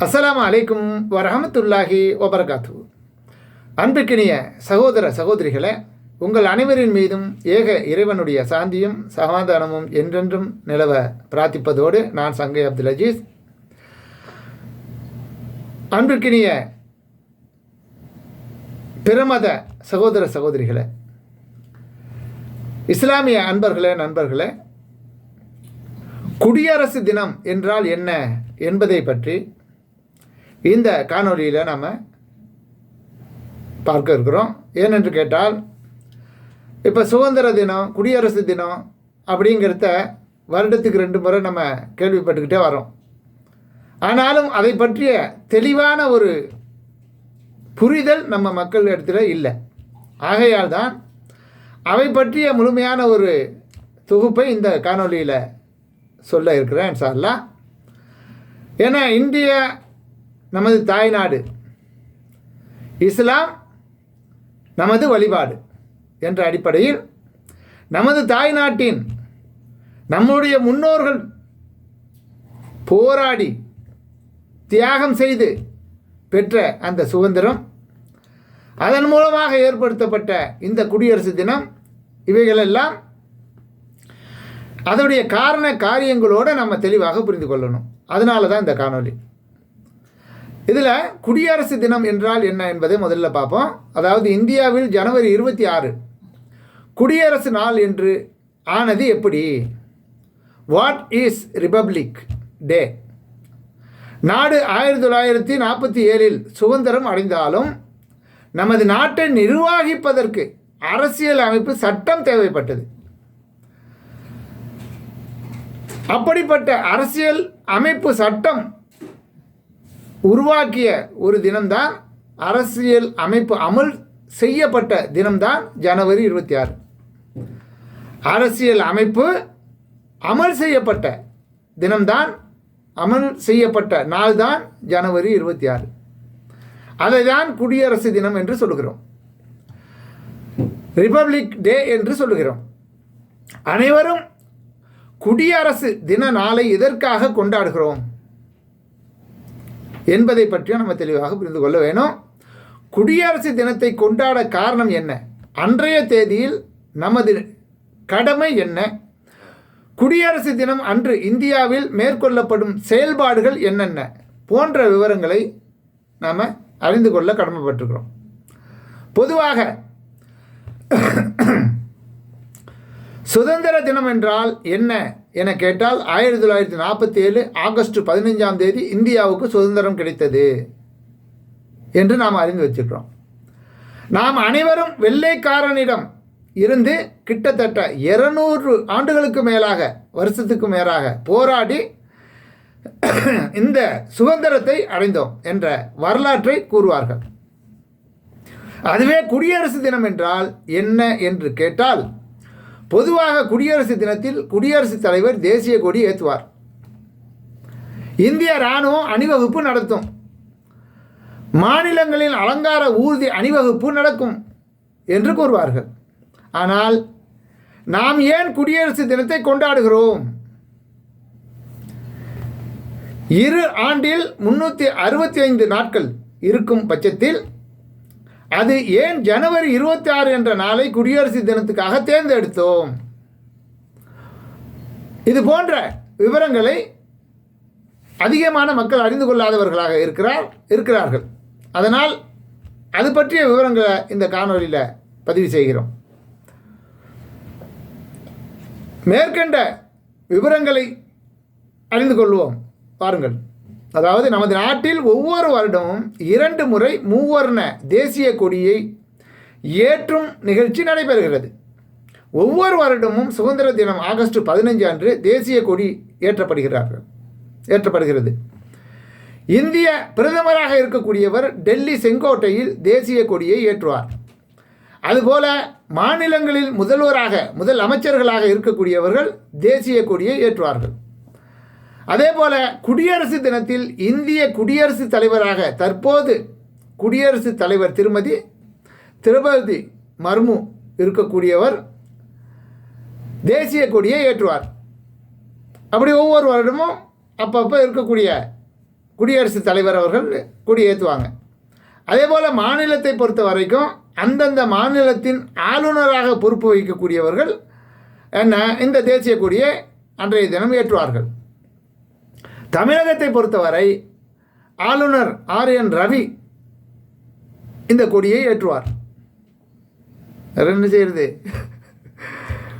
அஸ்லாம் அலைக்கும் வரஹமத்துல்லாஹி வபரகாத்து அன்புக்கினிய சகோதர சகோதரிகளே உங்கள் அனைவரின் மீதும் ஏக இறைவனுடைய சாந்தியும் சமாதானமும் என்றென்றும் நிலவ பிரார்த்திப்பதோடு நான் சங்கை அப்துல் அஜீஸ். அன்பிற்கினிய பிரமத சகோதர சகோதரிகளே இஸ்லாமிய அன்பர்களே நண்பர்களே குடியரசு தினம் என்றால் என்ன என்பதை பற்றி இந்த காணொளியில் நம்ம பார்க்க இருக்கிறோம். ஏனென்று கேட்டால் இப்போ சுதந்திர தினம் குடியரசு தினம் அப்படிங்கிறத வருடத்துக்கு ரெண்டு முறை நம்ம கேள்விப்பட்டுக்கிட்டே வரோம் ஆனாலும் அதை பற்றிய தெளிவான ஒரு புரிதல் நம்ம மக்கள் இடத்துல இல்லை. ஆகையால் தான் அவை பற்றிய முழுமையான ஒரு தொகுப்பை இந்த காணொலியில் சொல்ல இருக்கிறேன் சார்லாம் ஏன்னா இந்திய நமது தாய்நாடு. இஸ்லாம் நமது வழிபாடு என்ற அடிப்படையில் நமது தாய்நாட்டின் நம்முடைய முன்னோர்கள் போராடி தியாகம் செய்து பெற்ற அந்த சுதந்திரம் அதன் மூலமாக ஏற்படுத்தப்பட்ட இந்த குடியரசு தினம் இவைகளெல்லாம் அதனுடைய காரண காரியங்களோடு நம்ம தெளிவாக புரிந்து கொள்ளணும். அதனால தான் இந்த காணொளி. இதில் குடியரசு தினம் என்றால் என்ன என்பதை முதல்ல பார்ப்போம். அதாவது இந்தியாவில் ஜனவரி இருபத்தி ஆறு குடியரசு நாள் என்று ஆனது எப்படி? வாட் இஸ் ரிபப்ளிக் டே நாடு ஆயிரத்தி தொள்ளாயிரத்தி நாற்பத்தி ஏழில் சுதந்திரம் அடைந்தாலும் நமது நாட்டை நிர்வாகிப்பதற்கு அரசியல் அமைப்பு சட்டம் தேவைப்பட்டது. அப்படிப்பட்ட அரசியல் அமைப்பு சட்டம் உருவாக்கிய ஒரு தினம்தான் அரசியல் அமைப்பு அமல் செய்யப்பட்ட தினம்தான் ஜனவரி இருபத்தி ஆறு. அரசியல் அமைப்பு அமல் செய்யப்பட்ட தினம்தான் அமல் செய்யப்பட்ட நாள்தான் ஜனவரி இருபத்தி ஆறு. அதை தான் குடியரசு தினம் என்று சொல்லுகிறோம். ரிபப்ளிக் டே என்று சொல்லுகிறோம். அனைவரும் குடியரசு தின நாளை எதற்காக கொண்டாடுகிறோம்? என்பதை பற்றியும் நம்ம தெளிவாக புரிந்து கொள்ள வேணும். குடியரசு தினத்தை கொண்டாட காரணம் என்ன? அன்றைய தேதியில் நமது கடமை என்ன? குடியரசு தினம் அன்று இந்தியாவில் மேற்கொள்ளப்படும் செயல்பாடுகள் என்னென்ன? போன்ற விவரங்களை நாம் அறிந்து கொள்ள கடமைப்பட்டிருக்கிறோம். பொதுவாக சுதந்திர தினம் என்றால் என்ன? என கேட்டால் ஆயிரத்தி தொள்ளாயிரத்தி நாற்பத்தி ஏழு ஆகஸ்ட் பதினைஞ்சாம் தேதி இந்தியாவுக்கு சுதந்திரம் கிடைத்தது என்று நாம் அறிந்து வச்சிருக்கிறோம். நாம் அனைவரும் வெள்ளைக்காரனிடம் இருந்து கிட்டத்தட்ட இருநூறு ஆண்டுகளுக்கு மேலாக வருஷத்துக்கு மேலாக போராடி இந்த சுதந்திரத்தை அடைந்தோம் என்ற வரலாற்றை கூறுவார்கள். அதுவே குடியரசு தினம் என்றால் என்ன என்று கேட்டால் பொதுவாக குடியரசு தினத்தில் குடியரசுத் தலைவர் தேசிய கொடி ஏற்றுவார் இந்திய இராணுவம் அணிவகுப்பு நடத்தும். மாநிலங்களின் அலங்கார ஊர்தி அணிவகுப்பு நடக்கும் என்று கூறுவார்கள். ஆனால் நாம் ஏன் குடியரசு தினத்தை கொண்டாடுகிறோம்? இரு ஆண்டில் முன்னூற்றி அறுபத்தி ஐந்து நாட்கள் இருக்கும் பட்சத்தில் அது ஏன் ஜனவரி இருபத்தி ஆறு என்ற நாளை குடியரசு தினத்துக்காக தேர்ந்தெடுத்தோம்? இது போன்ற விவரங்களை அதிகமான மக்கள் அறிந்து கொள்ளாதவர்களாக இருக்கிறார் இருக்கிறார்கள். அதனால் அது பற்றிய விவரங்களை இந்த காணொலியில் பதிவு செய்கிறோம். மேற்கண்ட விவரங்களை அறிந்து கொள்வோம். பாருங்கள். அதாவது நமது நாட்டில் ஒவ்வொரு வருடமும் இரண்டு முறை மூவர்ண தேசிய கொடியை ஏற்றும் நிகழ்ச்சி நடைபெறுகிறது. ஒவ்வொரு வருடமும் சுதந்திர தினம் ஆகஸ்ட் பதினஞ்சு அன்று தேசிய கொடி ஏற்றப்படுகிறார்கள் ஏற்றப்படுகிறது. இந்திய பிரதமராக இருக்கக்கூடியவர் டெல்லி செங்கோட்டையில் தேசிய கொடியை ஏற்றுவார். அதுபோல மாநிலங்களில் முதல்வராக முதல் அமைச்சர்களாக இருக்கக்கூடியவர்கள் தேசிய கொடியை ஏற்றுவார்கள். அதே போல குடியரசு தினத்தில் இந்திய குடியரசுத் தலைவராக தற்போது குடியரசுத் தலைவர் திருமதி திரௌபதி மர்மு இருக்கக்கூடியவர் தேசிய கொடியை ஏற்றுவார். அப்படி ஒவ்வொரு வருடமும் அப்பப்போ இருக்கக்கூடிய குடியரசுத் தலைவர் அவர்கள் கொடியேற்றுவாங்க அதே போல் மாநிலத்தை பொறுத்த வரைக்கும் அந்தந்த மாநிலத்தின் ஆளுநராக பொறுப்பு வகிக்கக்கூடியவர்கள் என்ன இந்த தேசிய கொடியை அன்றைய தினம் ஏற்றுவார்கள். தமிழகத்தை பொறுத்தவரை ஆளுநர் ஆர் என் ரவி இந்த கொடியை ஏற்றுவார். என்ன செய்யறது?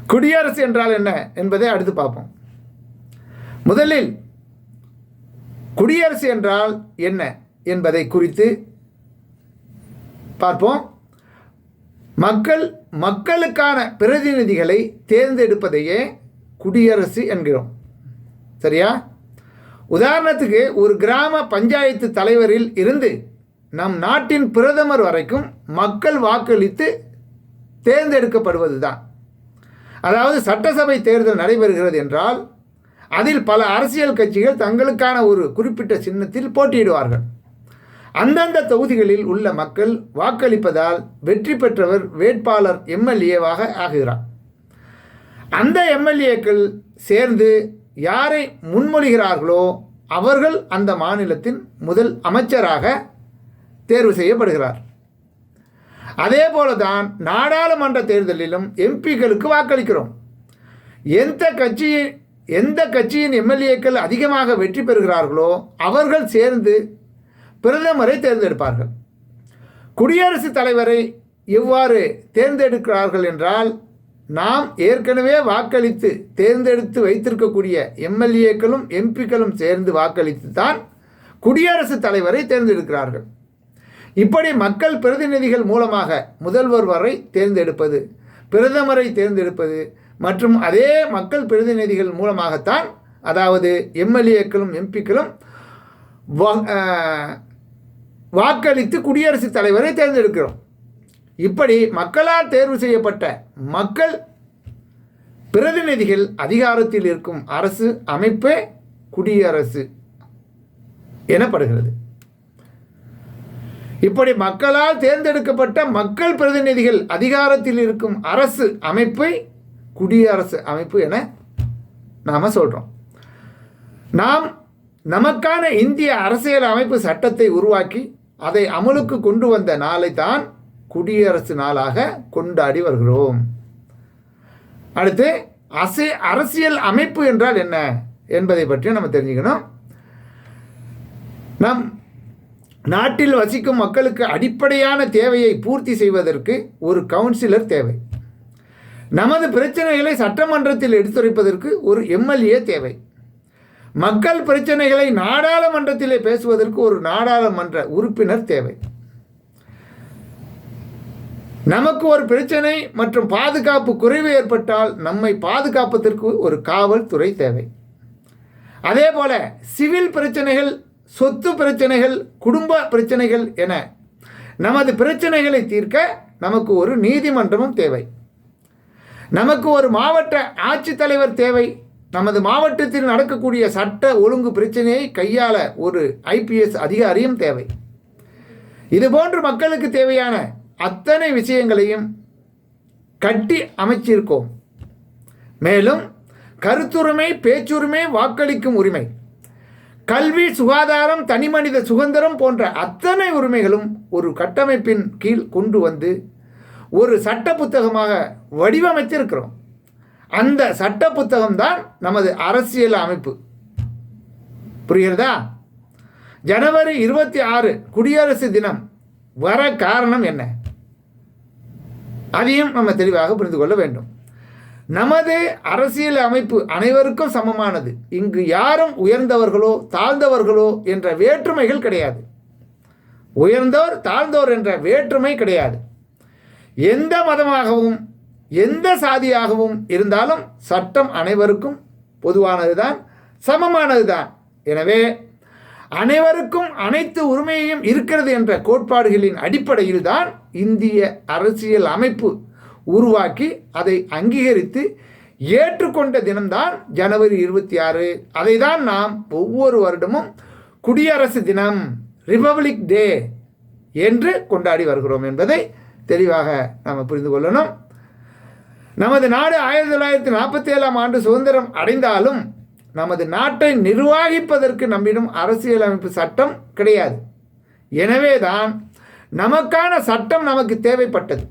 குடியரசு என்றால் என்ன என்பதை அடுத்து பார்ப்போம். முதலில் குடியரசு என்றால் என்ன என்பதை குறித்து பார்ப்போம். மக்கள் மக்களுக்கான பிரதிநிதிகளை தேர்ந்தெடுப்பதையே குடியரசு என்கிறோம். சரியா? உதாரணத்துக்கு ஒரு கிராம பஞ்சாயத்து தலைவரில் இருந்து நம் நாட்டின் பிரதமர் வரைக்கும் மக்கள் வாக்களித்து தேர்ந்தெடுக்கப்படுவது தான் அதாவது சட்டசபை தேர்தல் நடைபெறுகிறது என்றால் அதில் பல அரசியல் கட்சிகள் தங்களுக்கான ஒரு குறிப்பிட்ட சின்னத்தில் போட்டியிடுவார்கள். அந்தந்த தொகுதிகளில் உள்ள மக்கள் வாக்களிப்பதால் வெற்றி பெற்றவர் வேட்பாளர் எம்எல்ஏவாக ஆகிறார் அந்த எம்எல்ஏக்கள் சேர்ந்து யாரை முன்மொழிகிறார்களோ அவர்கள் அந்த மாநிலத்தின் முதல் அமைச்சராக தேர்வு செய்யப்படுகிறார். அதே போல தான் நாடாளுமன்ற தேர்தலிலும் எம்பிக்களுக்கு வாக்களிக்கிறோம். எந்த கட்சியின் எந்த கட்சியின் எம்எல்ஏக்கள் அதிகமாக வெற்றி பெறுகிறார்களோ அவர்கள் சேர்ந்து பிரதமரை தேர்ந்தெடுப்பார்கள். குடியரசுத் தலைவரை எவ்வாறு தேர்ந்தெடுக்கிறார்கள் என்றால் நாம் ஏற்கனவே வாக்களித்து தேர்ந்தெடுத்து வைத்திருக்கக்கூடிய எம்எல்ஏக்களும் எம்பிக்களும் சேர்ந்து வாக்களித்து தான் குடியரசுத் தலைவரை தேர்ந்தெடுக்கிறார்கள். இப்படி மக்கள் பிரதிநிதிகள் மூலமாக முதல்வர் வரை தேர்ந்தெடுப்பது பிரதமரை தேர்ந்தெடுப்பது மற்றும் அதே மக்கள் பிரதிநிதிகள் மூலமாகத்தான் அதாவது எம்எல்ஏக்களும் எம்பிக்களும் வாக்களித்து குடியரசுத் தலைவரை தேர்ந்தெடுக்கிறோம். இப்படி மக்களால் தேர்வு செய்யப்பட்ட மக்கள் பிரதிநிதிகள் அதிகாரத்தில் இருக்கும் அரசு அமைப்பே குடியரசு எனப்படுகிறது. இப்படி மக்களால் தேர்ந்தெடுக்கப்பட்ட மக்கள் பிரதிநிதிகள் அதிகாரத்தில் இருக்கும் அரசு அமைப்பை குடியரசு அமைப்பு என நாம் சொல்கிறோம் நாம் நமக்கான இந்திய அரசியல் அமைப்பு சட்டத்தை உருவாக்கி அதை அமலுக்கு கொண்டு வந்த நாளை தான் குடியரசு நாளாக கொண்டாடி வருகிறோம். அடுத்து அசை அரசியல் அமைப்பு என்றால் என்ன என்பதை பற்றி நம்ம தெரிஞ்சுக்கணும். நம் நாட்டில் வசிக்கும் மக்களுக்கு அடிப்படையான தேவையை பூர்த்தி செய்வதற்கு ஒரு கவுன்சிலர் தேவை. நமது பிரச்சனைகளை சட்டமன்றத்தில் எடுத்துரைப்பதற்கு ஒரு எம்எல்ஏ தேவை. மக்கள் பிரச்சனைகளை நாடாளுமன்றத்திலே பேசுவதற்கு ஒரு நாடாளுமன்ற உறுப்பினர் தேவை. நமக்கு ஒரு பிரச்சனை மற்றும் பாதுகாப்பு குறைவு ஏற்பட்டால் நம்மை பாதுகாப்பதற்கு ஒரு காவல்துறை தேவை. அதே போல சிவில் பிரச்சனைகள் சொத்து பிரச்சனைகள் குடும்ப பிரச்சனைகள் என நமது பிரச்சனைகளை தீர்க்க நமக்கு ஒரு நீதிமன்றமும் தேவை. நமக்கு ஒரு மாவட்ட ஆட்சித்தலைவர் தேவை. நமது மாவட்டத்தில் நடக்கக்கூடிய சட்ட ஒழுங்கு பிரச்சனையை கையாள ஒரு ஐபிஎஸ் அதிகாரியும் தேவை. இதுபோன்று மக்களுக்கு தேவையான அத்தனை விஷயங்களையும் கட்டி அமைச்சிருக்கோம். மேலும் கருத்துரிமை பேச்சுரிமை வாக்களிக்கும் உரிமை கல்வி சுகாதாரம் தனிமனித சுதந்திரம் போன்ற அத்தனை உரிமைகளும் ஒரு கட்டமைப்பின் கீழ் கொண்டு வந்து ஒரு சட்ட புத்தகமாக வடிவமைத்திருக்கிறோம். அந்த சட்ட புத்தகம்தான் நமது அரசியல் அமைப்பு. புரிகிறதா? ஜனவரி இருபத்தி ஆறு குடியரசு தினம் வர காரணம் என்ன? அதையும் நம்ம தெளிவாக புரிந்து கொள்ள வேண்டும். நமது அரசியல் அமைப்பு அனைவருக்கும் சமமானது. இங்கு யாரும் உயர்ந்தவர்களோ தாழ்ந்தவர்களோ என்ற வேற்றுமைகள் கிடையாது. உயர்ந்தோர் தாழ்ந்தோர் என்ற வேற்றுமை கிடையாது. எந்த மதமாகவும் எந்த சாதியாகவும் இருந்தாலும் சட்டம் அனைவருக்கும் பொதுவானதுதான் சமமானதுதான். எனவே அனைவருக்கும் அனைத்து உரிமையும் இருக்கிறது என்ற கோட்பாடுகளின் அடிப்படையில் தான் இந்திய அரசியல் அமைப்பு உருவாக்கி அதை அங்கீகரித்து ஏற்றுக்கொண்ட தினம்தான் ஜனவரி இருபத்தி ஆறு. அதை தான் நாம் ஒவ்வொரு வருடமும் குடியரசு தினம் ரிபப்ளிக் டே என்று கொண்டாடி வருகிறோம் என்பதை தெளிவாக நாம் புரிந்து கொள்ளணும். நமது நாடு ஆயிரத்தி தொள்ளாயிரத்தி நாற்பத்தி ஏழாம் ஆண்டு சுதந்திரம் அடைந்தாலும் நமது நாட்டை நிர்வாகிப்பதற்கு நம்மிடம் அரசியலமைப்பு சட்டம் கிடையாது. எனவேதான் நமக்கான சட்டம் நமக்கு தேவைப்பட்டது.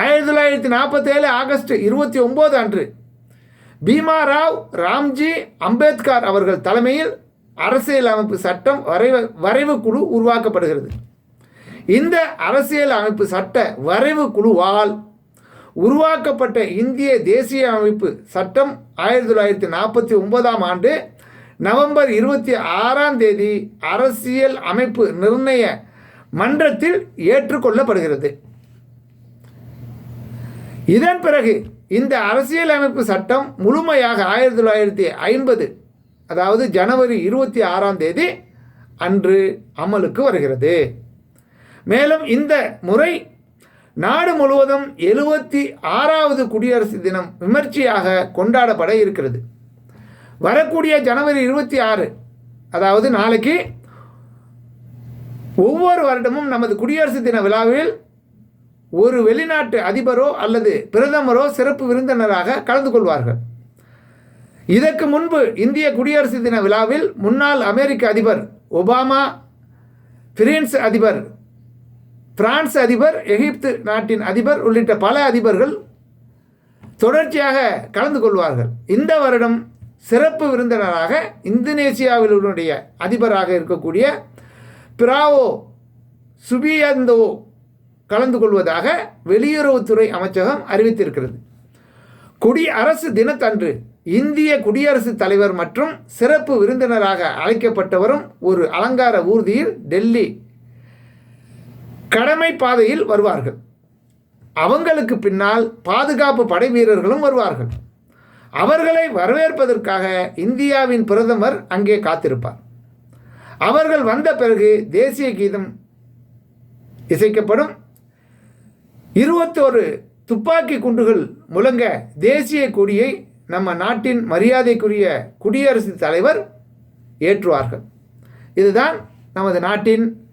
ஆயிரத்தி தொள்ளாயிரத்தி நாற்பத்தேழு ஆகஸ்ட் இருபத்தி ஒம்பது அன்று பீமா ராவ் ராம்ஜி அம்பேத்கர் அவர்கள் தலைமையில் அரசியலமைப்பு சட்டம் வரைவு வரைவு குழு உருவாக்கப்படுகிறது. இந்த அரசியல் அமைப்பு சட்ட வரைவு குழுவால் உருவாக்கப்பட்ட இந்திய தேசிய அமைப்பு சட்டம் ஆயிரத்தி தொள்ளாயிரத்தி நாற்பத்தி ஒன்பதாம் ஆண்டு நவம்பர் இருபத்தி ஆறாம் தேதி அரசியல் அமைப்பு நிர்ணய மன்றத்தில் ஏற்றுக்கொள்ளப்படுகிறது. இதன் பிறகு இந்த அரசியலமைப்பு சட்டம் முழுமையாக ஆயிரத்தி தொள்ளாயிரத்தி ஐம்பது அதாவது ஜனவரி இருபத்தி ஆறாம் தேதி அன்று அமலுக்கு வருகிறது. மேலும் இந்த முறை நாடு முழுவதும் எழுபத்தி ஆறாவது குடியரசு தினம் விமர்சையாக கொண்டாடப்பட இருக்கிறது. வரக்கூடிய ஜனவரி இருபத்தி ஆறு அதாவது நாளைக்கு ஒவ்வொரு வருடமும் நமது குடியரசு தின விழாவில் ஒரு வெளிநாட்டு அதிபரோ அல்லது பிரதமரோ சிறப்பு விருந்தினராக கலந்து கொள்வார்கள். இதற்கு முன்பு இந்திய குடியரசு தின விழாவில் முன்னாள் அமெரிக்க அதிபர் ஒபாமா பிரான்ஸ் அதிபர் பிரான்ஸ் அதிபர் எகிப்து நாட்டின் அதிபர் உள்ளிட்ட பல அதிபர்கள் தொடர்ச்சியாக கலந்து கொள்வார்கள். இந்த வருடம் சிறப்பு விருந்தினராக இந்தோனேசியாவினுடைய அதிபராக இருக்கக்கூடிய பிராவோ சுபியந்தோ கலந்து கொள்வதாக வெளியுறவுத்துறை அமைச்சகம் அறிவித்திருக்கிறது. குடியரசு தினத்தன்று இந்திய குடியரசுத் தலைவர் மற்றும் சிறப்பு விருந்தினராக அழைக்கப்பட்டவரும் ஒரு அலங்கார ஊர்தியில் டெல்லி கடமை பாதையில் வருவார்கள். அவங்களுக்கு பின்னால் பாதுகாப்பு படை வீரர்களும் வருவார்கள். அவர்களை வரவேற்பதற்காக இந்தியாவின் பிரதமர் அங்கே காத்திருப்பார். அவர்கள் வந்த பிறகு தேசிய கீதம் இசைக்கப்படும். இருபத்தோரு துப்பாக்கி குண்டுகள் முழங்க தேசிய கொடியை நம்ம நாட்டின் மரியாதைக்குரிய குடியரசுத் தலைவர் ஏற்றுவார்கள். இதுதான் நமது நாட்டின்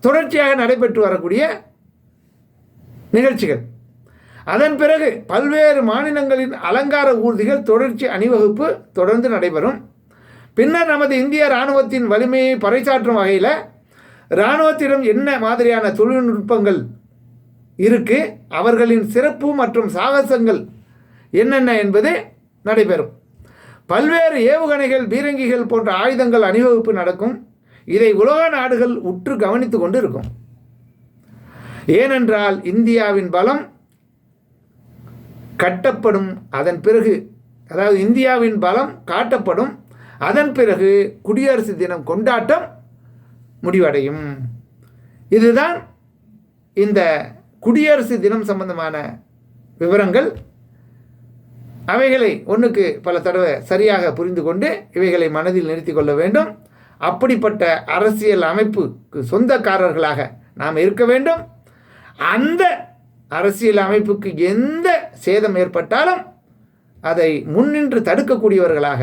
தொடர்ச்சியாக நடைபெற்று வரக்கூடிய நிகழ்ச்சிகள். அதன் பிறகு பல்வேறு மாநிலங்களின் அலங்கார ஊர்திகள் தொடர்ச்சி அணிவகுப்பு தொடர்ந்து நடைபெறும். பின்னர் நமது இந்திய இராணுவத்தின் வலிமையை பறைசாற்றும் வகையில் இராணுவத்திடம் என்ன மாதிரியான தொழில்நுட்பங்கள் இருக்குது அவர்களின் சிறப்பு மற்றும் சாகசங்கள் என்னென்ன என்பது நடைபெறும். பல்வேறு ஏவுகணைகள் பீரங்கிகள் போன்ற ஆயுதங்கள் அணிவகுப்பு நடக்கும். இதை உலக நாடுகள் உற்று கவனித்து கொண்டு இருக்கும் ஏனென்றால் இந்தியாவின் பலம் கட்டப்படும் அதன் பிறகு அதாவது இந்தியாவின் பலம் காட்டப்படும் அதன் பிறகு குடியரசு தினம் கொண்டாட்டம் முடிவடையும். இதுதான் இந்த குடியரசு தினம் சம்பந்தமான விவரங்கள். அவைகளை ஒன்றுக்கு பல தடவை சரியாக புரிந்து கொண்டு இவைகளை மனதில் நிறுத்தி கொள்ள வேண்டும். அப்படிப்பட்ட அரசியல் அமைப்புக்கு சொந்தக்காரர்களாக நாம் இருக்க வேண்டும். அந்த அரசியல் அமைப்புக்கு எந்த சேதம் ஏற்பட்டாலும் அதை முன்னின்று தடுக்கக்கூடியவர்களாக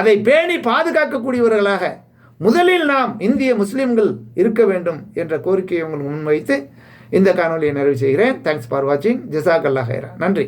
அதை பேணி பாதுகாக்கக்கூடியவர்களாக முதலில் நாம் இந்திய முஸ்லிம்கள் இருக்க வேண்டும் என்ற கோரிக்கையை உங்களுக்கு முன்வைத்து இந்த காணொலியை நிறைவு செய்கிறேன். தேங்க்ஸ் ஃபார் வாட்சிங் ஜிசாக் அல்லா ஹைரா. நன்றி.